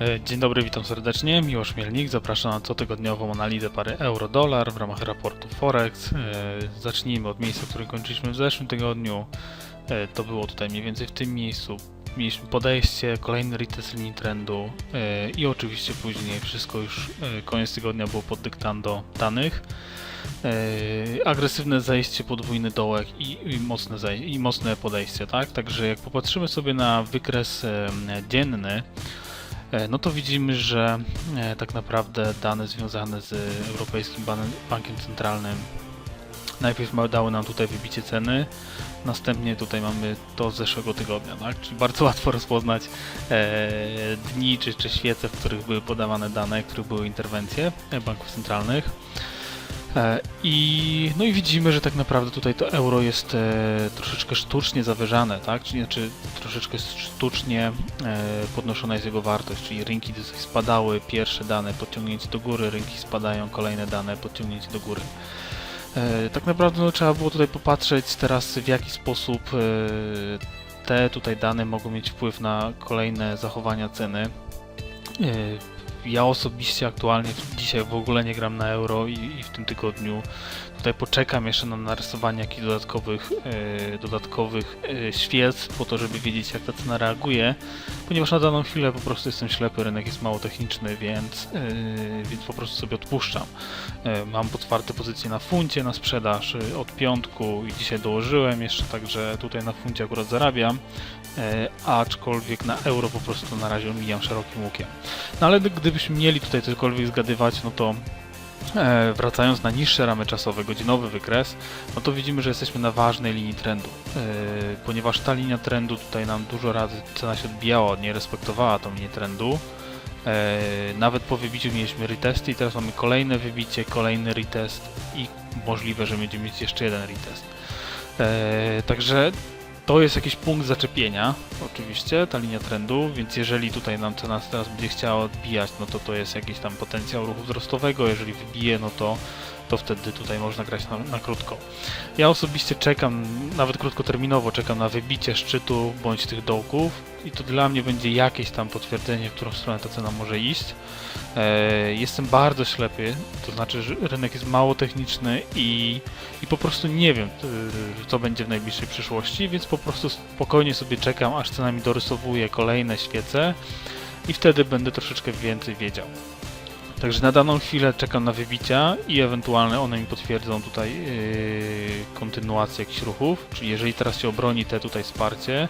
E, Dzień dobry, witam serdecznie. Miłosz Mielnik, zapraszam na cotygodniową analizę pary euro-dolar w ramach raportu Forex. E, Zacznijmy od miejsca, które kończyliśmy w zeszłym tygodniu. E, To było tutaj mniej więcej w tym miejscu. Mieliśmy podejście, kolejny retest linii trendu i oczywiście później wszystko już koniec tygodnia było pod dyktando danych. Agresywne zejście, podwójny dołek i, i, mocne zej- i mocne podejście, tak? Także jak popatrzymy sobie na wykres dzienny, no to widzimy, że e, tak naprawdę dane związane z Europejskim Ban- Bankiem Centralnym najpierw dały nam tutaj wybicie ceny, następnie tutaj mamy to z zeszłego tygodnia, tak? Czyli bardzo łatwo rozpoznać e, dni czy, czy świece, w których były podawane dane, w których były interwencje e, banków centralnych. E, I, no i widzimy, że tak naprawdę tutaj to euro jest e, troszeczkę sztucznie zawyżane, tak? Czyli znaczy troszeczkę sztucznie e, podnoszona jest jego wartość, czyli rynki spadały, pierwsze dane podciągnięcie do góry, rynki spadają, kolejne dane podciągnięcie do góry. Tak naprawdę no, trzeba było tutaj popatrzeć teraz w jaki sposób te tutaj dane mogą mieć wpływ na kolejne zachowania ceny. Ja osobiście aktualnie dzisiaj w ogóle nie gram na euro i, i w tym tygodniu tutaj poczekam jeszcze na narysowanie jakichś dodatkowych, e, dodatkowych e, świec po to, żeby wiedzieć jak ta cena reaguje, ponieważ na daną chwilę po prostu jestem ślepy, rynek jest mało techniczny, więc, e, więc po prostu sobie odpuszczam. E, mam otwarte pozycje na funcie, na sprzedaż od piątku i dzisiaj dołożyłem jeszcze, także tutaj na funcie akurat zarabiam, e, aczkolwiek na euro po prostu na razie omijam szerokim łukiem. No ale gdy- gdybyśmy mieli tutaj cokolwiek zgadywać, no to e, wracając na niższe ramy czasowe, godzinowy wykres, no to widzimy, że jesteśmy na ważnej linii trendu, e, ponieważ ta linia trendu tutaj nam dużo razy cena się odbijała, nie respektowała tą linię trendu. E, nawet po wybiciu mieliśmy retesty i teraz mamy kolejne wybicie, kolejny retest i możliwe, że będziemy mieć jeszcze jeden retest. Także to jest jakiś punkt zaczepienia, oczywiście, ta linia trendu, więc jeżeli tutaj nam cena teraz będzie chciała odbijać, no to to jest jakiś tam potencjał ruchu wzrostowego, jeżeli wybije, no to, to wtedy tutaj można grać na, na krótko. Ja osobiście czekam, nawet krótkoterminowo czekam na wybicie szczytu bądź tych dołków i to dla mnie będzie jakieś tam potwierdzenie, w którą stronę ta cena może iść. E, jestem bardzo ślepy, to znaczy, że rynek jest mało techniczny i, i po prostu nie wiem, y, co będzie w najbliższej przyszłości, więc po prostu spokojnie sobie czekam, aż cena mi dorysowuje kolejne świece i wtedy będę troszeczkę więcej wiedział. Także na daną chwilę czekam na wybicia i ewentualne one mi potwierdzą tutaj yy, kontynuację jakichś ruchów, czyli jeżeli teraz się obroni te tutaj wsparcie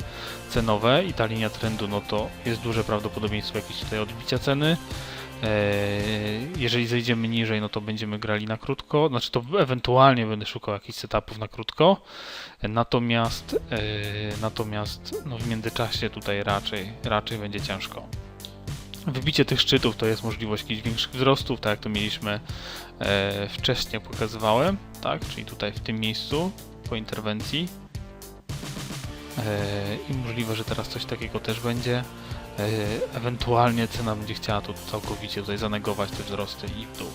cenowe i ta linia trendu, no to jest duże prawdopodobieństwo jakieś tutaj odbicia ceny. Eee, Jeżeli zejdziemy niżej, no to będziemy grali na krótko, znaczy to ewentualnie będę szukał jakichś setupów na krótko. Natomiast e, natomiast no w międzyczasie tutaj raczej raczej będzie ciężko. Wybicie tych szczytów to jest możliwość jakichś większych wzrostów, tak jak to mieliśmy e, wcześniej pokazywałem, tak, czyli tutaj w tym miejscu po interwencji. E, I możliwe, że teraz coś takiego też będzie. E, ewentualnie cena będzie chciała tu całkowicie tutaj zanegować te wzrosty i w dół.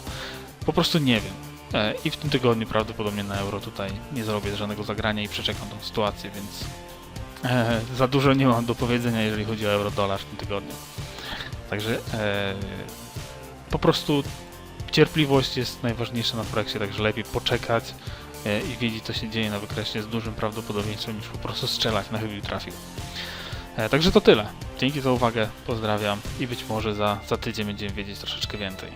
Po prostu nie wiem. E, I w tym tygodniu prawdopodobnie na euro tutaj nie zrobię żadnego zagrania i przeczekam tą sytuację, więc e, za dużo nie mam do powiedzenia, jeżeli chodzi o euro-dolar w tym tygodniu. Także e, po prostu cierpliwość jest najważniejsza na Forexie, także lepiej poczekać e, i wiedzieć, co się dzieje na wykresie z dużym prawdopodobieństwem, niż po prostu strzelać na chybił trafił. E, Także to tyle. Dzięki za uwagę, pozdrawiam i być może za, za tydzień będziemy wiedzieć troszeczkę więcej.